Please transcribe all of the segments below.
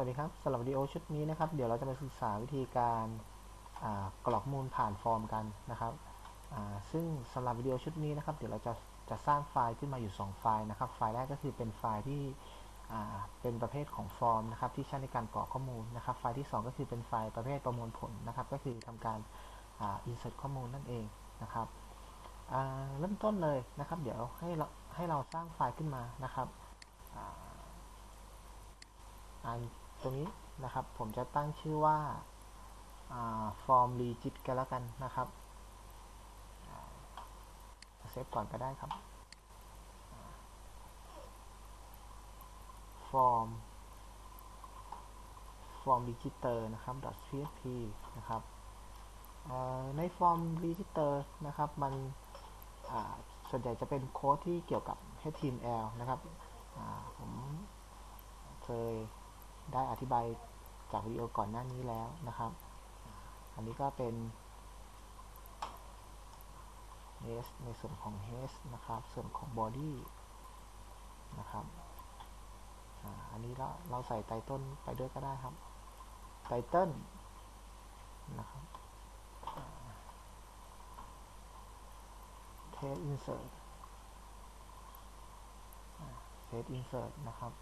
วัสดีครับสำหรับวิดีโอชุดนี้นะครับ เดี๋ยวเราจะมาศึกษาวิธีการกรอกมูลผ่านฟอร์มกันนะครับซึ่งสำหรับวิดีโอชุดนี้นะครับ เดี๋ยวเราจะจะสร้างไฟล์ขึ้นมาอยู่ 2 ไฟล์นะครับ ไฟล์แรกก็คือเป็นไฟล์ที่เป็นประเภทของฟอร์มนะครับ ที่ใช้ในการกรอกข้อมูลนะครับ ไฟล์ที่ 2 ก็คือเป็นไฟล์ประเภทประมวลผลนะครับ ก็คือทำการ insert ข้อมูลนั่นเองนะครับเริ่มต้นเลยนะครับ เดี๋ยวให้เราให้เราสร้างไฟล์ขึ้นมานะครับอัน ตรงนี้นะครับ ผมจะตั้งชื่อว่าฟอร์มรีจิตกันแล้วกันนะครับเซฟก่อนก็ได้ครับฟอร์มฟอร์มรีจิเตอร์นะครับ .php นะครับในฟอร์มรีจิเตอร์นะครับ มันส่วนใหญ่จะเป็นโค้ดที่เกี่ยวกับ HTML นะครับผมเคย ได้อธิบายจากวิดีโอก่อนหน้านี้แล้วนะครับ อันนี้ก็เป็น h ในส่วนของ h นะครับ ส่วนของ body นะครับอันนี้เราเราใส่ไตเติลไปด้วยก็ได้ครับไตเติลนะครับเทสอินเสิร์ตเทสอินเสิร์ตนะครับ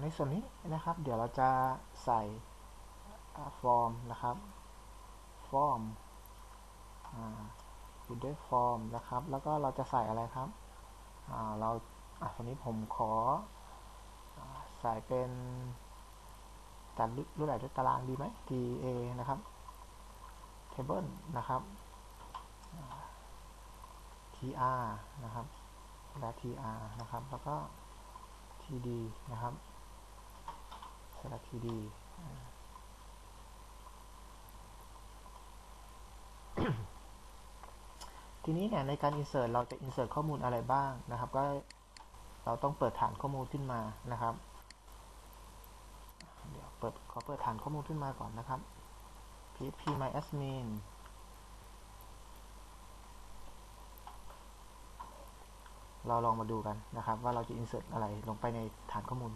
ในส่วนนี้นะครับ เดี๋ยวเราจะใส่ฟอร์มนะครับฟอร์มอยู่ด้วยฟอร์มนะครับ แล้วก็เราจะใส่อะไรครับเราตอนนี้ผมขอใส่เป็นจัดรูปแบบด้วยตารางดีไหม TA นะครับ table นะครับ tr นะครับและ tr นะครับ แล้วก็ td นะครับ select td ทีนี้เนี่ยในการ insert เราจะ insert ข้อมูลอะไรบ้างนะครับ ก็เราต้องเปิดฐานข้อมูลขึ้นมานะครับ เดี๋ยวเปิดขอเปิดฐานข้อมูลขึ้นมาก่อนนะครับ php myadmin เราลองมาดูกันนะครับ ว่าเราจะ insert อะไรลงไปในฐานข้อมูล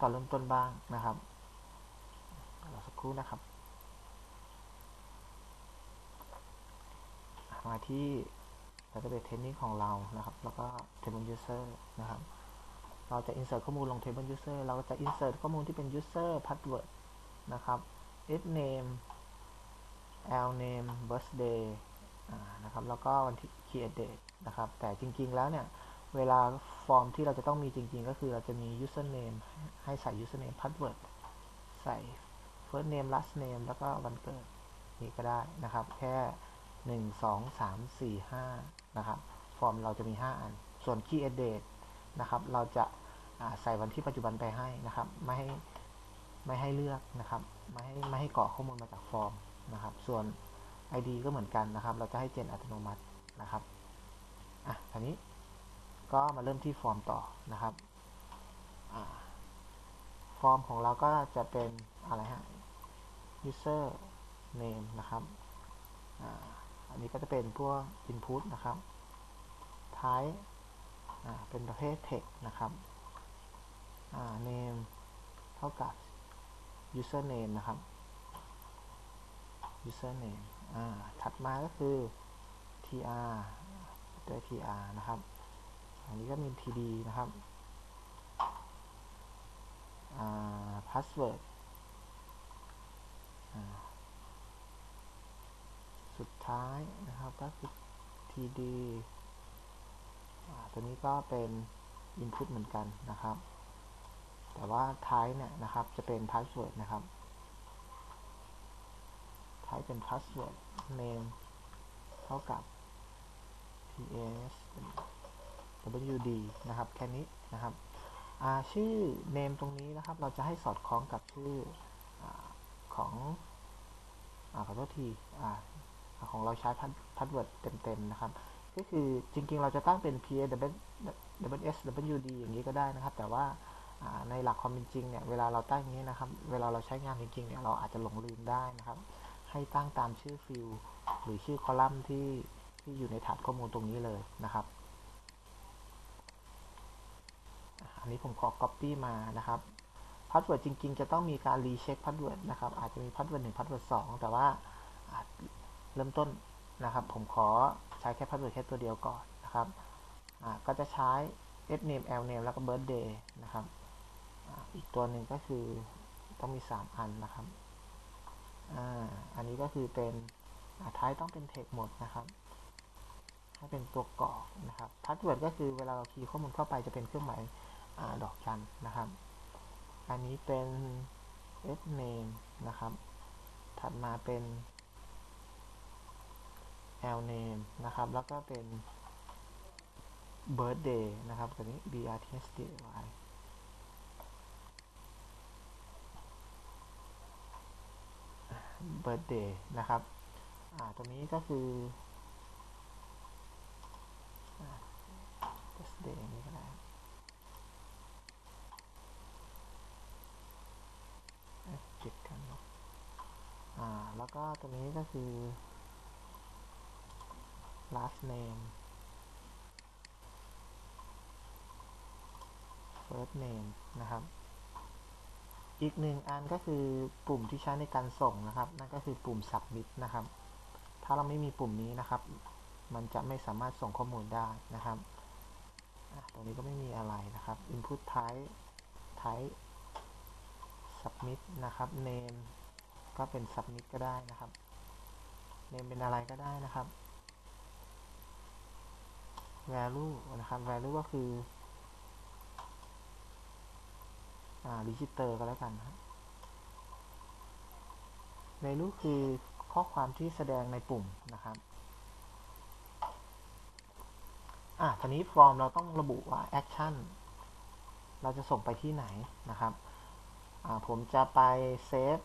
ตอนเริ่มต้นบ้างนะครับรอสักครู่นะครับ มาที่เราจะเป็นเทนนิคของเรานะครับ แล้วก็ table user นะครับ เราจะ insert ข้อมูลลง table user เราจะ insert ข้อมูลที่เป็น user password นะครับ s name l name birthday นะครับ แล้วก็วันที่ create date นะครับ แต่จริงๆแล้วเนี่ย เวลาฟอร์มที่เราจะต้องมีจริง ๆ ก็คือเราจะมี username ให้ใส่ username password ใส่ first name last name แล้วก็วันเกิดนี่ก็ได้นะครับ แค่ 1 2 3 4 5 นะครับ ฟอร์มเราจะมี 5 อัน ส่วน key edit นะครับ เราจะใส่วันที่ปัจจุบันไปให้นะครับ ไม่ให้ไม่ให้เลือกนะครับ ไม่ให้ไม่ให้กรอกข้อมูลมาจากฟอร์มนะครับ ส่วน ID ก็เหมือนกันนะครับ เราจะให้เจนอัตโนมัตินะครับ อะทีนี้ ก็มาเริ่มที่ฟอร์มต่อนะครับอฟอร์มของเราก็จะเป็นอะไรฮะ user name นะครับออันนี้ก็จะเป็นพวก input นะครับ type เป็นประเภท text นะครับ name เท่ากับ user name นะครับ user name ถัดมาก็คือ tr ด้วย tr นะครับ อันนี้ก็มี td นะครับ password สุดท้ายนะครับก็คือ td ตัวนี้ก็เป็น input เหมือนกันนะครับ แต่ว่าท้ายเนี่ยนะครับจะเป็น password นะครับ ท้ายเป็น password name เท่ากับ ps wd นะครับแค่นี้นะครับชื่อ name ตรงนี้นะครับเราจะให้สอดคล้องกับชื่ออของอขอโทษทีอของเราใช้พัดเวิร์ดเต็มๆนะครับก็คือจริงๆ เราจะตั้งเป็น p a w s w d อย่างนี้ก็ได้นะครับ แต่ว่าในหลักความเป็นจริงเนี่ยเวลาเราตั้งอย่างนี้นะครับ เวลาเราใช้งานจริงๆเนี่ยเราอาจจะหลงลืมได้นะครับ ให้ตั้งตามชื่อฟิลหรือชื่อคอลัมน์ที่ที่อยู่ในฐานข้อมูลตรงนี้เลยนะครับ อันนี้ผมขอ Copy มานะครับพาสเวิร์ดจริง ๆ จะต้องมีการรีเช็คพาสเวิร์ดนะครับ อาจจะมีพาสเวิร์ดหนึ่งพาสเวิร์ดสองแต่ว่าเริ่มต้นนะครับ ผมขอใช้แค่พาสเวิร์ดแค่ตัวเดียวก่อนนะครับก็จะใช้ f name l name แล้วก็ birthday นะครับอีกตัวหนึ่งก็คือต้องมี 3 อันนะครับอันนี้ก็คือเป็นท้ายต้องเป็น text หมดนะครับให้เป็นตัวกรอกนะครับพาสเวิร์ดก็คือเวลาเราคีย์ข้อมูลเข้าไปจะเป็นเครื่องหมาย ดอกจันนะครับ อันนี้เป็น f name นะครับ ถัดมาเป็น l name นะครับ แล้วก็เป็น birthday นะครับตัวนี้ b r t s d y birthday นะครับ อ่าตรงนี้ก็คือ birthday นี้ก็ได้จิดกันเนาะอ่า แล้วก็ตรงนี้ก็คือ last name first name นะครับ อีกหนึ่งอันก็คือปุ่มที่ใช้ในการส่งนะครับ นั่นก็คือปุ่ม submit นะครับ ถ้าเราไม่มีปุ่มนี้นะครับ มันจะไม่สามารถส่งข้อมูลได้นะครับตรงนี้ก็ไม่มีอะไรนะครับ input type type submit นะครับ name ก็เป็น submit ก็ได้นะครับ name เป็นอะไรก็ได้นะครับ value นะครับ value ก็คืออ่า register ก็แล้วกันนะ value คือข้อความที่แสดงในปุ่มนะครับอะทีนี้ฟอร์มเราต้องระบุว่า action เราจะส่งไปที่ไหนนะครับ ผมจะไปเซฟ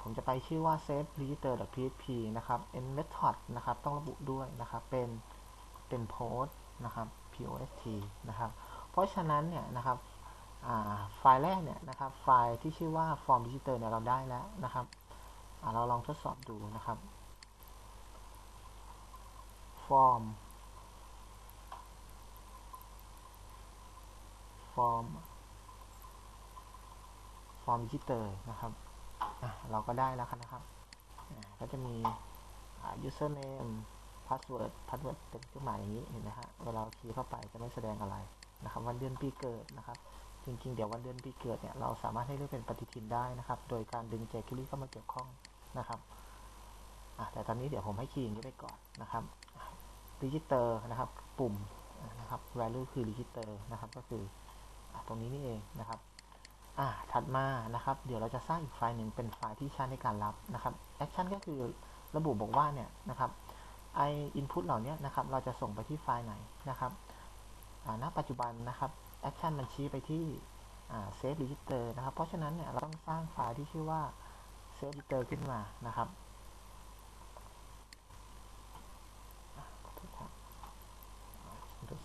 ผมจะไปชื่อว่า save register php นะครับ end method นะครับ ต้องระบุด้วยนะครับ เป็น เป็น post นะครับ post นะครับ เพราะฉะนั้นเนี่ยนะครับไฟล์แรกเนี่ยนะครับ ไฟล์ที่ชื่อว่า form register เนี่ยเราได้แล้วนะครับ เราลองทดสอบดูนะครับ form form form register นะครับเราก็ได้แล้วนะครับก็จะมี username password password เป็นเครื่องหมายอย่างนี้เห็นไหมฮะเวลาคีย์เข้าไปจะไม่แสดงอะไรนะครับวันเดือนปีเกิดนะครับ จริงๆ เดี๋ยววันเดือนปีเกิดเนี่ยเราสามารถให้เลือกเป็นปฏิทินได้นะครับ โดยการดึง jQuery เข้ามาเกี่ยวข้องนะครับแต่ตอนนี้เดี๋ยวผมให้คีย์อย่างนี้ไปก่อนนะครับ register นะครับ ปุ่มนะครับ value คือ register นะครับ ก็คือตรงนี้นี่เองนะครับ อ่าถัดมานะครับ เดี๋ยวเราจะสร้างอีกไฟล์หนึ่งเป็นไฟล์ที่ใช้ในการรับนะครับ action ก็คือระบุบอกว่าเนี่ยนะครับไอ input เหล่านี้นะครับ เราจะส่งไปที่ไฟล์ไหนนะครับณปัจจุบันนะครับ action มันชี้ไปที่ save register นะครับ เพราะฉะนั้นเนี่ยเราต้องสร้างไฟล์ที่ชื่อว่า save register ขึ้นมานะครับ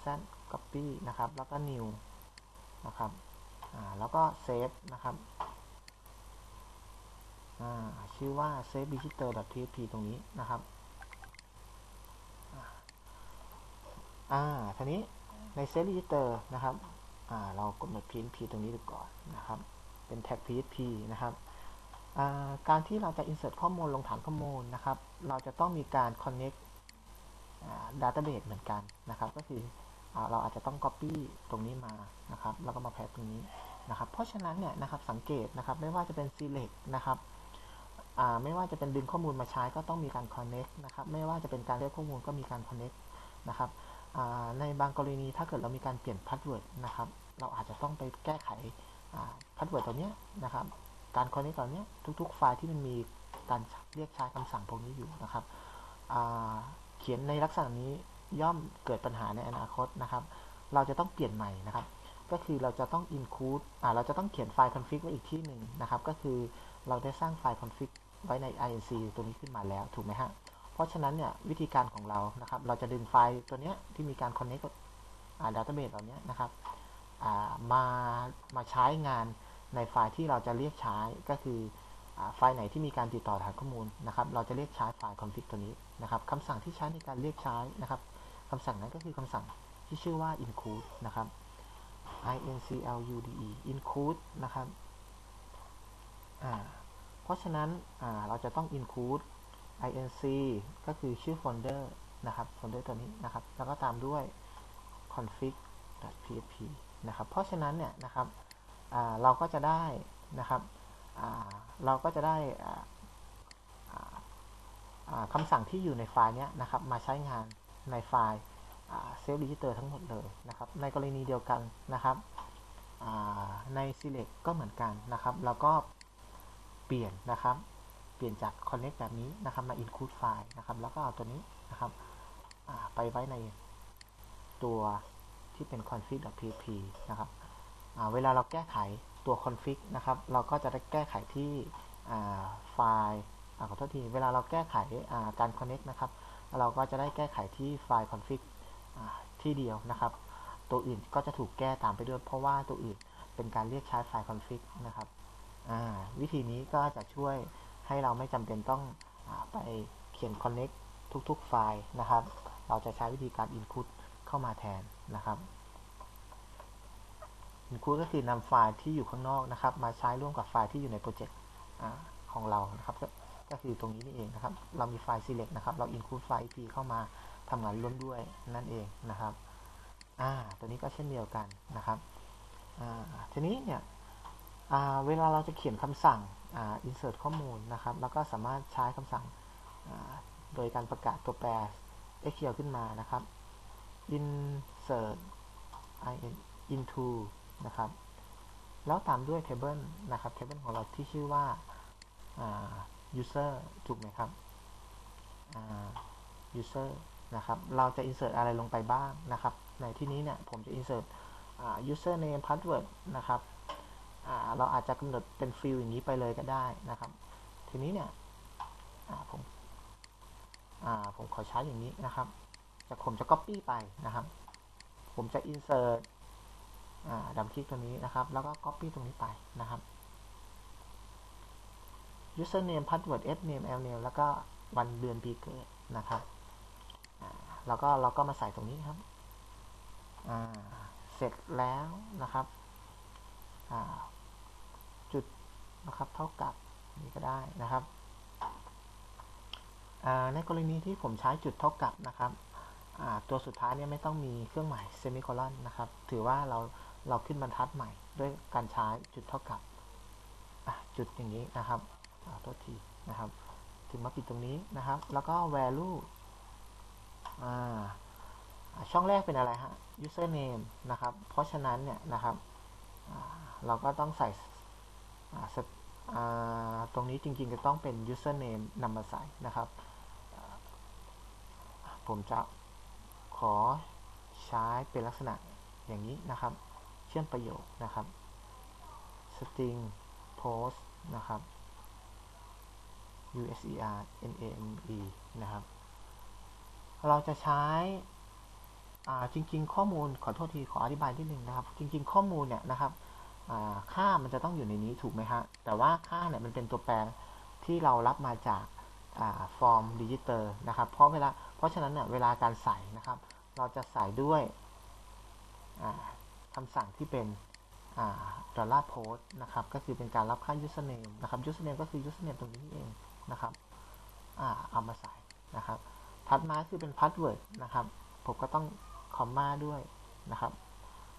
z copy นะครับ แล้วก็ new นะครับ แล้วก็เซฟนะครับชื่อว่า save visitor php ตรงนี้นะครับอ่าทีนี้ใน save visitor นะครับอ่าเรากำหนด php ตรงนี้ดูก่อนนะครับ เป็น tag php นะครับการที่เราจะ insert ข้อมูลลงฐานข้อมูลนะครับ เราจะต้องมีการ connect database เหมือนกันนะครับ ก็คือเราอาจจะต้อง copy ตรงนี้มานะครับ แล้วก็มาแพ t ตรงนี้ นะครับเพราะฉะนั้นเนี่ยนะครับสังเกตนะครับไม่ว่าจะเป็น select นะครับไม่ว่าจะเป็นดึงข้อมูลมาใช้ก็ต้องมีการ connect นะครับไม่ว่าจะเป็นการเรียกข้อมูลก็มีการ connect นะครับในบางกรณีถ้าเกิดเรามีการเปลี่ยนพาสเวิร์ดนะครับเราอาจจะต้องไปแก้ไขพาสเวิร์ดตัวนี้นะครับการ connect ตัวนี้ทุกๆ ไฟล์ที่มันมีการเรียกใช้คำสั่งพวกนี้อยู่นะครับเขียนในลักษณะนี้ย่อมเกิดปัญหาในอนาคตนะครับ เราจะต้องเปลี่ยนใหม่นะครับ ก็คือเราจะต้อง include อ่าเราจะต้องเขียนไฟล์ config ไว้อีกที่หนึ่งนะครับ ก็คือเราได้สร้างไฟล์ config ไว้ใน inc ตัวนี้ขึ้นมาแล้วถูกไหมฮะ เพราะฉะนั้นเนี่ยวิธีการของเรานะครับ เราจะดึงไฟล์ตัวเนี้ยที่มีการ connect อ่า database เหล่านี้นะครับมามาใช้งานในไฟล์ที่เราจะเรียกใช้ก็คือไฟล์ไหนที่มีการติดต่อฐานข้อมูลนะครับ เราจะเรียกใช้ไฟล์ config ตัวนี้นะครับคำสั่งที่ใช้ในการเรียกใช้นะครับคำสั่งนั้นก็คือคำสั่งที่ชื่อว่า include นะครับ i n c l u d e include นะครับเพราะฉะนั้นเราจะต้อง include inc ก็คือชื่อโฟลเดอร์นะครับโฟลเดอร์ตัวนี้นะครับ แล้วก็ตามด้วย config.php นะครับ เพราะฉะนั้นเนี่ยนะครับเราก็จะได้นะครับเราก็จะได้คำสั่งที่อยู่ในไฟล์นี้นะครับ มาใช้งานในไฟล์ เซลล์ดิจิเตอร์ทั้งหมดเลยนะครับ ในกรณีเดียวกันนะครับใน select ก็เหมือนกันนะครับ แล้วก็เปลี่ยนนะครับ เปลี่ยนจาก connect แบบนี้นะครับมา include ไฟล์นะครับ แล้วก็เอาตัวนี้นะครับไปไว้ในตัวที่เป็น config.php นะครับเวลาเราแก้ไขตัว config นะครับ เราก็จะได้แก้ไขที่ไฟล์ขอโทษที เวลาเราแก้ไขการ connect นะครับ เราก็จะได้แก้ไขที่ไฟล์ config ที่เดียวนะครับ ตัวอื่นก็จะถูกแก้ตามไปด้วย เพราะว่าตัวอื่นเป็นการเรียกใช้ไฟล์ config นะครับวิธีนี้ก็จะช่วยให้เราไม่จำเป็นต้องอไปเขียน connect ทุกๆ ไฟล์นะครับ เราจะใช้วิธีการ input เข้ามาแทนนะครับ include ก็คือนำไฟล์ที่อยู่ข้างนอกนะครับ มาใช้ร่วมกับไฟล์ที่อยู่ในโปรเจกต์ของเรานะครับก็คือตรงนี้นี่เองนะครับ เรามีไฟล์ select นะครับ เรา include ไฟล์ ep เข้ามา ทำงานร่วมด้วยนั่นเองนะครับอ่าตัวนี้ก็เช่นเดียวกันนะครับอ่าทีนี้เนี่ยเวลาเราจะเขียนคำสั่ง insert ข้อมูลนะครับ แล้วก็สามารถใช้คำสั่งโดยการประกาศตัวแปร SQL ขึ้นมานะครับ insert into นะครับ แล้วตามด้วย table นะครับ table ของเราที่ชื่อว่า user ถูกไหมครับ user นะครับ เราจะ insert อะไรลงไปบ้างนะครับ ในที่นี้เนี่ยผมจะ insert user name password นะครับ เราอาจจะกำหนดเป็นฟิลอย่างนี้ไปเลยก็ได้นะครับ ทีนี้เนี่ยผมผมขอใช้อย่างนี้นะครับจะผมจะ copy ไปนะครับ ผมจะ insert ดับคลิกตัวนี้นะครับ แล้วก็ copy ตรงนี้ไปนะครับ username password s name l name แล้วก็วันเดือนปีเกิดนะครับ แล้วก็เราก็มาใส่ตรงนี้ครับเสร็จแล้วนะครับจุดนะครับ เท่ากับนี่ก็ได้นะครับในกรณีที่ผมใช้จุดเท่ากับนะครับตัวสุดท้ายเนี่ยไม่ต้องมีเครื่องหมายเซมิโคลอนนะครับ ถือว่าเราเราขึ้นบรรทัดใหม่ ด้วยการใช้จุดเท่ากับ จุดอย่างนี้นะครับโทษทีนะครับ ถึงมาปิดตรงนี้นะครับ แล้วก็ value ช่องแรกเป็นอะไรฮะ username นะครับ เพราะฉะนั้นเนี่ยนะครับเราก็ต้องใส่ตรงนี้จริงๆ จะต้องเป็น username นำมาใส่นะครับ ผมจะขอใช้เป็นลักษณะอย่างนี้นะครับ เชื่อมประโยคนะครับ string post นะครับ user name นะครับ เราจะใช้จริง ๆ ข้อมูลขอโทษทีขออธิบายนิดนึงนะครับ จริง ๆ ข้อมูลเนี่ยนะครับค่ามันจะต้องอยู่ในนี้ถูกไหมฮะแต่ว่าค่าเนี่ยมันเป็นตัวแปรที่เรารับมาจากฟอร์มดิจิตอลนะครับ เพราะเวลาเพราะฉะนั้นเนี่ยเวลาการใส่นะครับ เราจะใส่ด้วยคำสั่งที่เป็นดอลลาร์โพสนะครับ ก็คือเป็นการรับค่า username นะครับ username ก็คือ username ตรงนี้เองนะครับเอามาใส่นะครับ ถัดมาคือเป็น password นะครับ ผมก็ต้องคอมมาด้วยนะครับ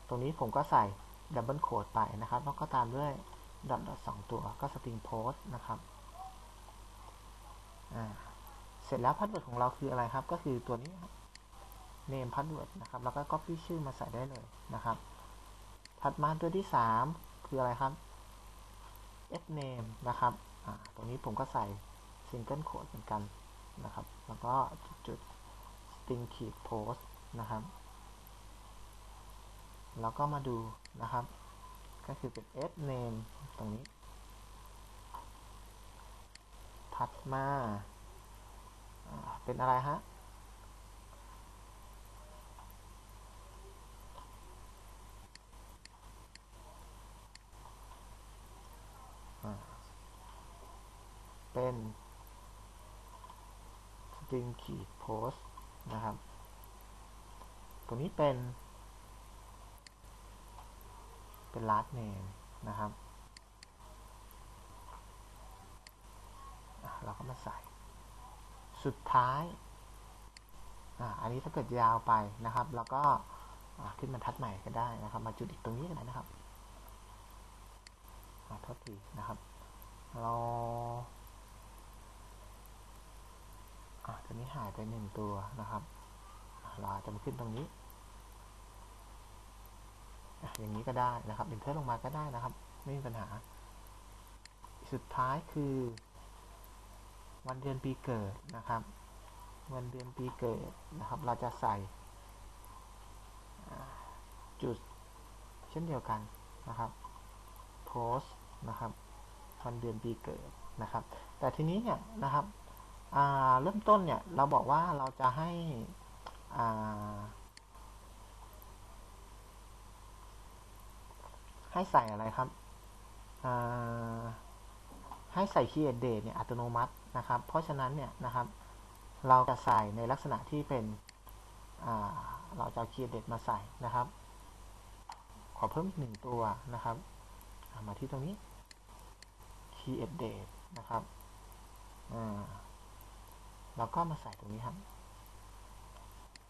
ตรงนี้ผมก็ใส่ดับเบิลโคดไปนะครับ แล้วก็ตามด้วยดอทดอทสองตัวก็สตริงโพสนะครับเสร็จแล้วพาสเวิร์ดของเราคืออะไรครับ ก็คือตัวนี้ name password นะครับ แล้วก็ copy ชื่อมาใส่ได้เลยนะครับ ถัดมาตัวที่ 3 คืออะไรครับ f name นะครับ ตรงนี้ผมก็ใส่ single quote เหมือนกัน นะครับ แล้วก็จุด string ขีด post นะครับ แล้วก็มาดูนะครับ ก็คือเป็น s name ตรงนี้ ถัดมา เป็นอะไรฮะเป็น string ขีด post นะครับ ตัวนี้เป็น เป็น last name นะครับ เราก็มาใส่ สุดท้ายอันนี้ถ้าเกิดยาวไปนะครับเราก็ขึ้นบรรทัดใหม่ก็ได้นะครับ มาจุดอีกตรงนี้ก็ได้นะครับทษทีนะครับ เรา อ่าตัวนี้หายไปหนึ่งตัวนะครับเราจะมาขึ้นตรงนี้อย่างนี้ก็ได้นะครับเ็นเทอร์ลงมาก็ได้นะครับ ไม่มีปัญหา สุดท้ายคือ วันเดือนปีเกิดนะครับ วันเดือนปีเกิดนะครับ เราจะใส่จุดเช่นเดียวกันนะครับโพสนะครับวันเดือนปีเกิดนะครับ แต่ทีนี้เนี่ยนะครับ เริ่มต้นเนี่ยเราบอกว่าเราจะให้ให้ใส่อะไรครับให้ใส่ create date เนี่ยอัตโนมัตินะครับ เพราะฉะนั้นเนี่ยนะครับ เราจะใส่ในลักษณะที่เป็นเราจะ create date มาใส่นะครับ ขอเพิ่มอีกหนึ่งตัวนะครับมาที่ตรงนี้ create date นะครับ แล้วก็มาใส่ตรงนี้ครับ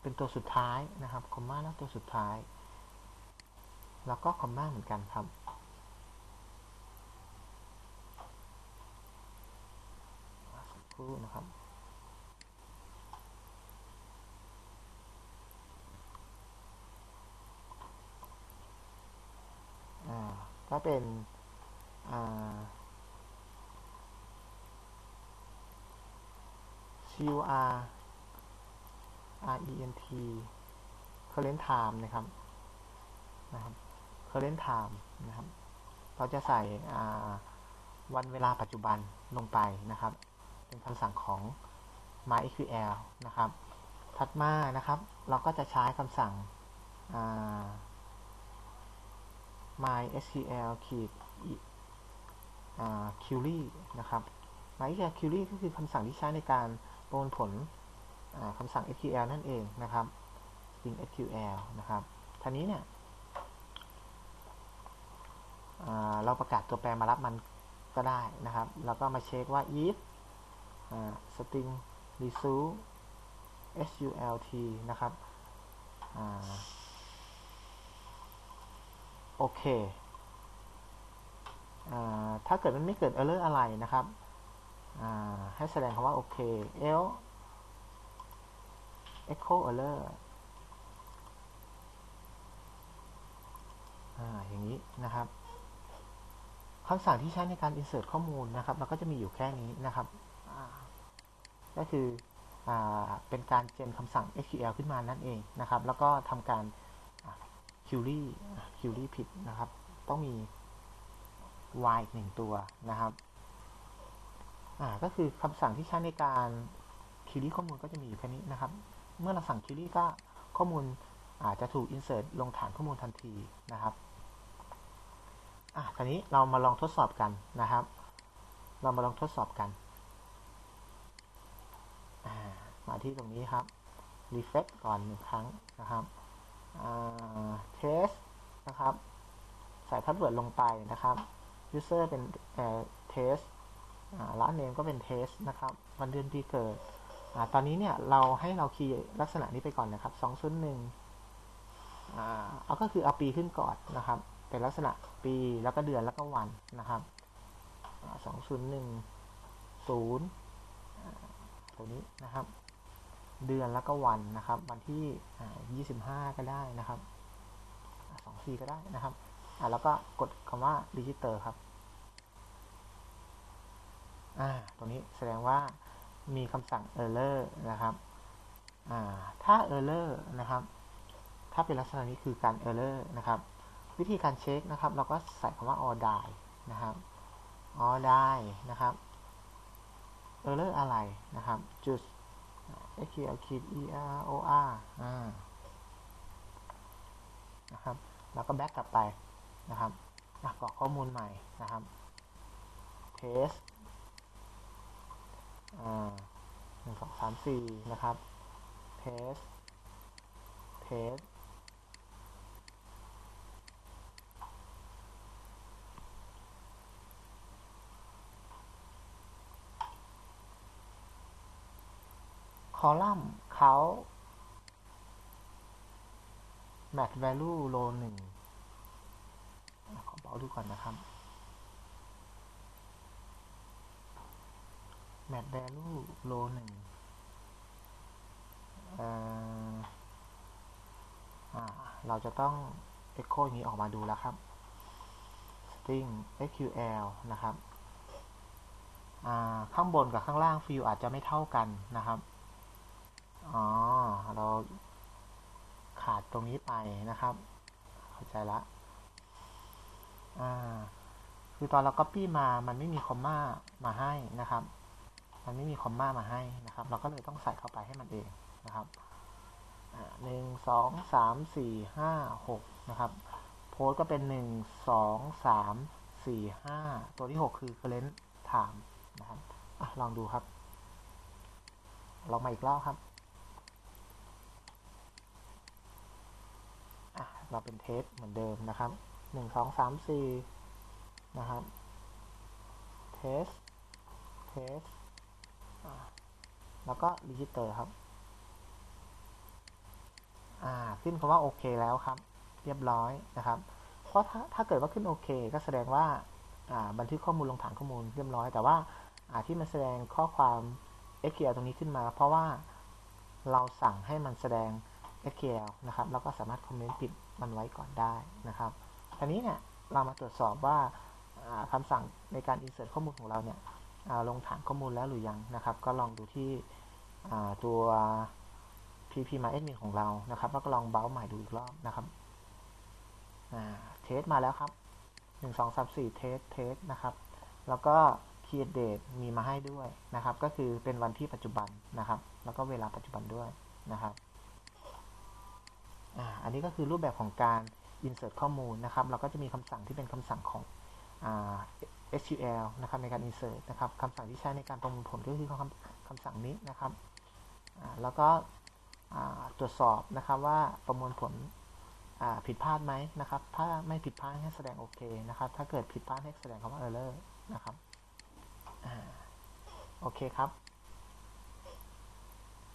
เป็นตัวสุดท้ายนะครับคอมมาแล้วตัวสุดท้าย แล้วก็คอมมาเหมือนกันครับสักครู่นะครับอ่าก็เป็นอ่า CUR RENT current time นะครับนะครับ current time นะครับ เราจะใส่วันเวลาปัจจุบันลงไปนะครับ เป็นคำสั่งของ MySQL นะครับ ถัดมานะครับ เราก็จะใช้คำสั่ง MySQL ขีด query นะครับ MySQL query ก็คือคำสั่งที่ใช้ในการ ประมวลผลคำสั่ง SQL นั่นเองนะครับ string SQL นะครับท่านี้เนี่ยเราประกาศตัวแปรมารับมันก็ได้นะครับ แล้วก็มาเช็คว่า if string result sult นะครับโอเค ถ้าเกิดมันไม่เกิด error อะไรนะครับ ให้แสดงคำว่าโอเค l echo error อย่างนี้นะครับคำสั่งที่ใช้ในการ insert ข้อมูลนะครับเราก็จะมีอยู่แค่นี้นะครับก็คืออเป็นการเจนคำสั่ง SQL ขึ้นมานั่นเองนะครับ แล้วก็ทำการ query query ผิดนะครับ ต้องมี y อีกหนึ่งตัวนะครับ อ่าก็คือคำสั่งที่ใช้ในการคิวรี่ข้อมูลก็จะมีอยู่แค่นี้นะครับ เมื่อเราสั่งคิวรี่ก็ข้อมูลอาจจะถูก insert ลงฐานข้อมูลทันทีนะครับอะทีนี้เรามาลองทดสอบกันนะครับ เรามาลองทดสอบกันมาที่ตรงนี้ครับ refresh ก่อนหนึ่งครั้งนะครับ test นะครับ ใส่พาสเวิร์ดลงไปนะครับ user เป็น test ร้านเนมก็เป็นเทสนะครับ วันเดือนปีเกิดอตอนนี้เนี่ยเราให้เราคีย์ลักษณะนี้ไปก่อนนะครับ2 0 1อ่าเอาก็คือเอาปีขึ้นก่อนนะครับ เป็นลักษณะปีแล้วก็เดือนแล้วก็วันนะครับสองศูนย์หนึ่งศูนย์ตัวนี้นะครับ เดือนแล้วก็วันนะครับ วันที่ยี่สิบห้าก็ได้นะครับสองสี่ก็ได้นะครับแล้วก็กดคำว่าดิจิเตอร์ครับ อ่าตรงนี้แสดงว่ามีคำสั่ง error นะครับอ่าถ้า error นะครับ ถ้าเป็นลักษณะนี้คือการ error นะครับ วิธีการเช็คนะครับ เราก็ใส่คำว่า all die นะครับ all die นะครับ error อะไรนะครับ จุด sql error อ่านะครับแล้วก็แบ็กกลับไปนะครับกรอกข้อมูลใหม่นะครับ test หนึ่งสองสามสี่นะครับ test test คอลัมน์เขา match value row หนึ่งขอเบาดูก่อนนะครับ match value row หนึ่งเราจะต้อง echo อย่างนี้ออกมาดูแล้วครับ string sql นะครับข้างบนกับข้างล่างฟิลอาจจะไม่เท่ากันนะครับอ๋อเราขาดตรงนี้ไปนะครับ เข้าใจละคือตอนเรา copy มามันไม่มีคอมมามาให้นะครับ มันไม่มีคอมมามาให้นะครับ เราก็เลยต้องใส่เข้าไปให้มันเองนะครับหนึ่งสองสามสี่ห้าหกนะครับ โพสก็เป็นหนึ่งสองสามสี่ห้าตัวที่หกคือ current time นะครับอลองดูครับ ลองมาอีกรอบครับเราเป็นเทสเหมือนเดิมนะครับหนึ่งสองสามสี่นะครับ เทส เทส แล้วก็รีจิสเตอร์ครับ อ่า ขึ้นคำว่าโอเคแล้วครับ เรียบร้อยนะครับ เพราะถ้าถ้าเกิดว่าขึ้นโอเค ก็แสดงว่าอ่าบันทึกข้อมูลลงฐานข้อมูลเรียบร้อย แต่ว่าอ่าที่มันแสดงข้อความ SQL ตรงนี้ขึ้นมา เพราะว่าเราสั่งให้มันแสดง SQL นะครับ แล้วก็สามารถคอมเมนต์ปิดมันไว้ก่อนได้นะครับทีนี้เนี่ยเรามาตรวจสอบว่าคำสั่งในการ insert ข้อมูลของเราเนี่ย ลงฐานข้อมูลแล้วหรือยังนะครับ ก็ลองดูที่ตัว pp my admin ของเรานะครับ แล้วก็ลองเบราว์ใหม่ดูอีกรอบนะครับเทสมาแล้วครับ 1 2 3 4เทสเทสนะครับ แล้วก็ create date มีมาให้ด้วยนะครับ ก็คือเป็นวันที่ปัจจุบันนะครับ แล้วก็เวลาปัจจุบันด้วยนะครับอันนี้ก็คือรูปแบบของการ insert ข้อมูลนะครับ เราก็จะมีคำสั่งที่เป็นคำสั่งของ SQL นะครับในการ insert นะครับคำสั่งที่ใช้ในการประมวลผลก็คือคำคำสั่งนี้นะครับแล้วก็ตรวจสอบนะครับว่าประมวลผลผิดพลาดไหมนะครับ ถ้าไม่ผิดพลาดให้แสดงโอเคนะครับ ถ้าเกิดผิดพลาดให้แสดงคำว่า error นะครับโอเคครับ